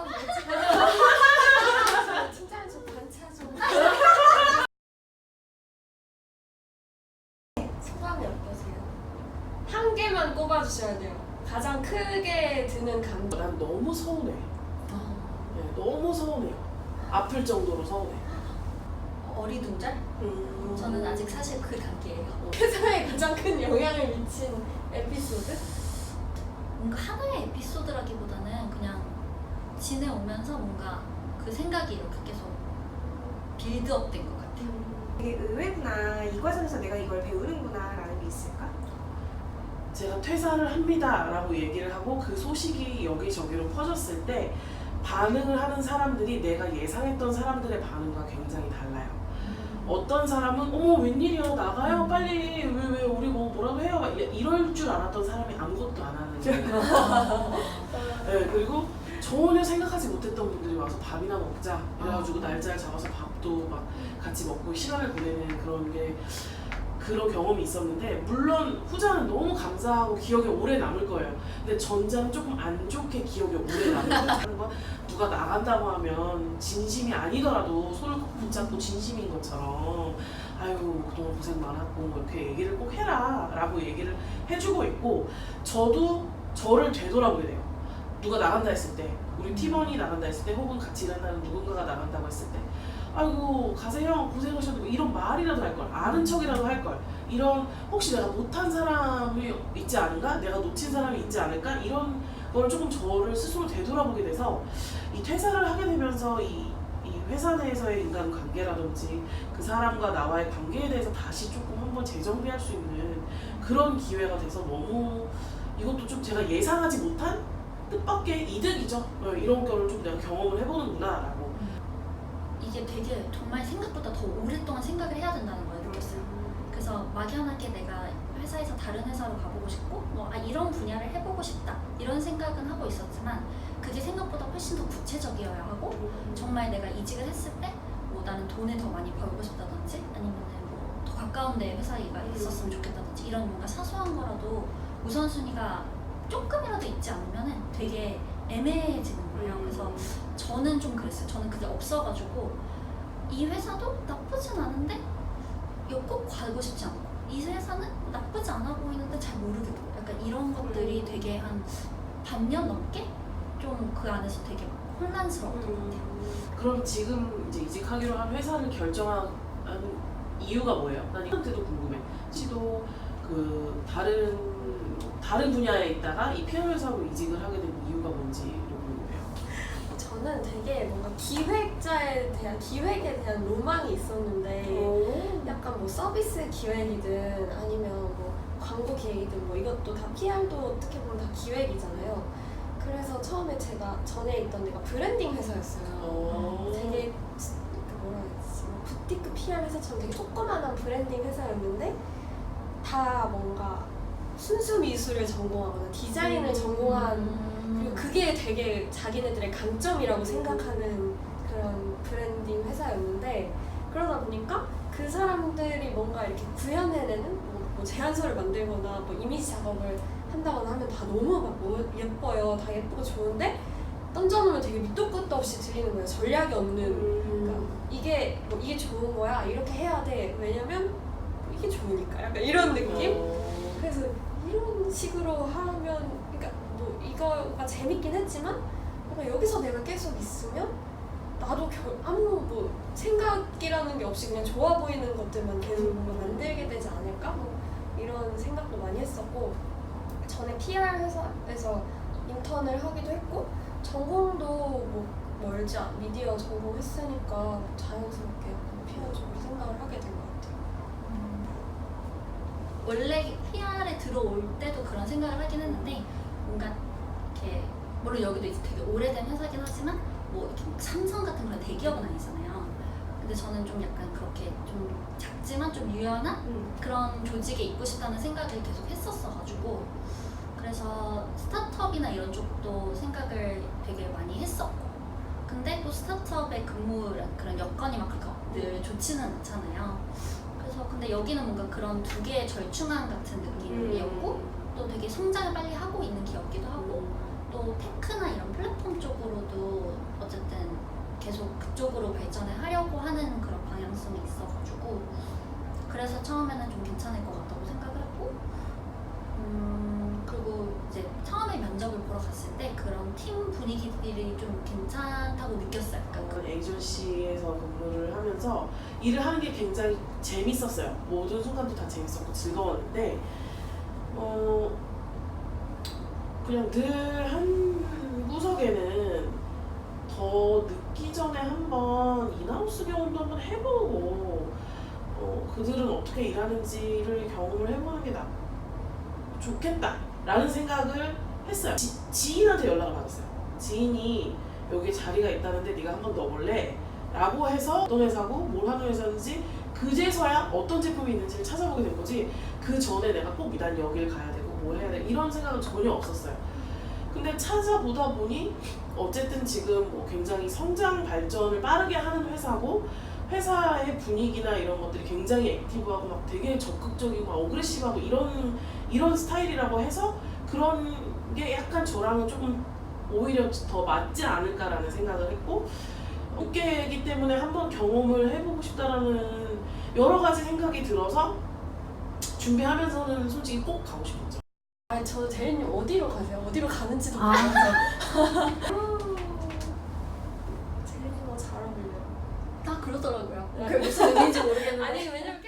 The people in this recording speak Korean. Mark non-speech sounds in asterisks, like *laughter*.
오빠 뭐지? 진짜 좀 반차 좀. 소감이 어떠세요? 한 개만 꼽아주셔야 돼요. 가장 크게 드는 감정. 난 너무 서운해. 네, 너무 서운해요. 아플 정도로 서운해. 어리둥절? 음. 저는 아직 사실 그 단계예요. 어. 세상에 가장 큰 영향을 미친 에피소드? 뭔가 하나의 에피소드라기보다는 지내오면서 뭔가 그 생각이 이렇게 계속 빌드업 된 것 같아요. 되게 의외구나. 이 과정에서 내가 이걸 배우는구나라는 게 있을까? 제가 퇴사를 합니다라고 얘기를 하고 그 소식이 여기저기로 퍼졌을 때 반응을 하는 사람들이 내가 예상했던 사람들의 반응과 굉장히 달라요. 어떤 사람은 어머 웬일이야 나가요 빨리 왜 왜 우리 뭐 뭐라고 해요 막 이- 이럴 줄 알았던 사람이 아무것도 안 하는 *laughs* 거예요. *laughs* 네, 그리고 전혀 생각하지 못했던 분들이 와서 밥이나 먹자 이래가지고 날짜를 잡아서 밥도 막 같이 먹고 시간을 보내는 그런 게 그런 경험이 있었는데 물론 후자는 너무 감사하고 기억에 오래 남을 거예요. 근데 전자는 조금 안 좋게 기억에 오래 남는 거. *laughs* 누가 나간다고 하면 진심이 아니더라도 손을 꼭 붙잡고 진심인 것처럼 아유 그동안 고생 많았고 뭐 이렇게 얘기를 꼭 해라라고 얘기를 해주고 있고 저도 저를 되돌아보게 돼요. 누가 나간다 했을 때 우리 팀원이 나간다 했을 때 혹은 같이 일하는 누군가가 나간다고 했을 때 아이고 가세요 고생하셔도 이런 말이라도 할 걸 아는 척이라도 할 걸 이런 혹시 내가 못한 사람이 있지 않은가? 내가 놓친 사람이 있지 않을까? 이런 걸 조금 저를 스스로 되돌아보게 돼서 이 퇴사를 하게 되면서 이, 이 회사 내에서의 인간 관계라든지 그 사람과 나와의 관계에 대해서 다시 조금 한번 재정비할 수 있는 그런 기회가 돼서 너무 이것도 좀 제가 예상하지 못한 뜻밖의 이득이죠. 어, 이런 거를 좀 내가 경험을 해보는구나라고. 이게 되게 정말 생각보다 더 오랫동안 생각을 해야 된다는 걸 느꼈어요. 그래서 막연하게 내가 회사에서 다른 회사로 가보고 싶고 뭐 아, 이런 분야를 해보고 싶다 이런 생각은 하고 있었지만 그게 생각보다 훨씬 더 구체적이어야 하고 정말 내가 이직을 했을 때 뭐 나는 돈을 더 많이 벌고 싶다든지 아니면 뭐더 가까운 데 회사가 있었으면 좋겠다든지 이런 뭔가 사소한 거라도 우선순위가 조금이라도 있지 않으면 되게 애매해지는 거예요. 그래서 저는 좀 그랬어요. 저는 그게 없어가지고 이 회사도 나쁘진 않은데 꼭 가고 싶지 않고 이 회사는 나쁘지 않아 보이는데 잘 모르겠고 약간 이런 것들이 되게 한 반년 넘게 좀 그 안에서 되게 혼란스러웠던 것 같아요. 그럼 지금 이제 이직하기로 한 회사를 결정한 이유가 뭐예요? 난 이한테도 궁금해. 씨도 그 다른 다른 분야에 있다가 이 피어 회사로 이직을 하게 된 이유가 뭔지도 궁금해요. 저는 되게 뭔가 기획자에 대한 기획에 대한 로망이 있었는데 약간 뭐 서비스 기획이든 아니면 뭐 광고 기획이든 뭐 이것도 다 PR도 어떻게 보면 다 기획이잖아요. 그래서 처음에 제가 전에 있던 데가 브랜딩 회사였어요. 어. 되게 지- 그 뭐라 해야 되지? 뭐 부티크 PR 회사처럼 되게 조그만한 브랜딩 회사였는데 다 뭔가 순수 미술을 전공하거나 디자인을 전공한 그리고 그게 되게 자기네들의 강점이라고 생각하는 그런 브랜딩 회사였는데 그러다 보니까 그 사람들이 뭔가 이렇게 구현해내는 뭐, 뭐 제안서를 만들거나 뭐 이미지 작업을 한다거나 하면 다 너무 막 너무 예뻐요. 다 예쁘고 좋은데 던져놓으면 되게 밑도 끝도 없이 들리는 거예요. 전략이 없는 그러니까 이게 뭐 이게 좋은 거야 이렇게 해야 돼 왜냐면 뭐 이게 좋으니까 약간 이런 느낌 어. 그래서 이런 식으로 하면 그러니까 뭐 이거가 재밌긴 했지만 뭔가 여기서 내가 계속 있으면 나도 결, 아무 뭐 생각이라는 게 없이 그냥 좋아 보이는 것들만 계속 뭔가 만들게 되지 않을까 뭐 이런 생각도 많이 했었고 전에 PR 회사에서 인턴을 하기도 했고 전공도 뭐 멀지 않 미디어 전공했으니까 자연스럽게 PR 쪽으로 생각을 하게 된 것 같아요. 원래 PR에 들어올 때도 그런 생각을 하긴 했는데 뭔가 이렇게 물론 여기도 이제 되게 오래된 회사긴 하지만 뭐 이렇게 막 삼성 같은 그런 대기업은 아니잖아요. 근데 저는 좀 약간 그렇게 좀 작지만 좀 유연한 그런 조직에 있고 싶다는 생각을 계속 했었어가지고 그래서 스타트업이나 이런 쪽도 생각을 되게 많이 했었고 근데 또 스타트업의 근무 그런 여건이 막 그렇게 늘 좋지는 않잖아요. 그래서 근데 여기는 뭔가 그런 두 개의 절충안 같은 느낌이었고 또 되게 성장을 빨리 하고 있는 기업기도 하고 또 테크나 이런 플랫폼 쪽으로도 어쨌든 계속 그쪽으로 발전을 하려고 하는 그런 방향성이 있어가지고 그래서 처음에는 좀 괜찮을 것 같다고 생각을 했고 음, 그리고 이제 처음에 면접을 보러 갔을 때 그런 팀 분위기들이 좀 괜찮다고 느꼈어요. 그러니까 그 에이전시에서 근무를 하면서 일을 하는 게 굉장히 재밌었어요. 모든 순간도 다 재밌었고 즐거웠는데 어 그냥 늘 한 구석에는 더 늦기 전에 한번 인하우스 경험도 한번 해보고 어, 그들은 어떻게 일하는지를 경험을 해보는 게 나, 좋겠다라는 생각을 했어요. 지, 지인한테 연락을 받았어요. 지인이 여기 자리가 있다는데 네가 한번 넣어볼래? 라고 해서 어떤 회사고 뭘 하는 회사인지 그제서야 어떤 제품이 있는지를 찾아보게 된 거지. 그 전에 내가 꼭난 여길 가야 되고 뭘 해야 돼 이런 생각은 전혀 없었어요. 근데 찾아보다 보니 어쨌든 지금 뭐 굉장히 성장 발전을 빠르게 하는 회사고 회사의 분위기나 이런 것들이 굉장히 액티브하고 막 되게 적극적이고 막 어그레시브하고 이런 이런 스타일이라고 해서 그런 게 약간 저랑은 조금 오히려 더 맞지 않을까라는 생각을 했고 업계이기 때문에 한번 경험을 해보고 싶다라는 여러 가지 생각이 들어서 준비하면서는 솔직히 꼭 가고 싶었죠. 아니 저 제일님 어디로 가세요? 어디로 가는지도 아. 모르겠어요. 제일님과 잘 어울려요. 다 그러더라고요. 그게 무슨 의미인지 모르겠는데. 아니 왜냐면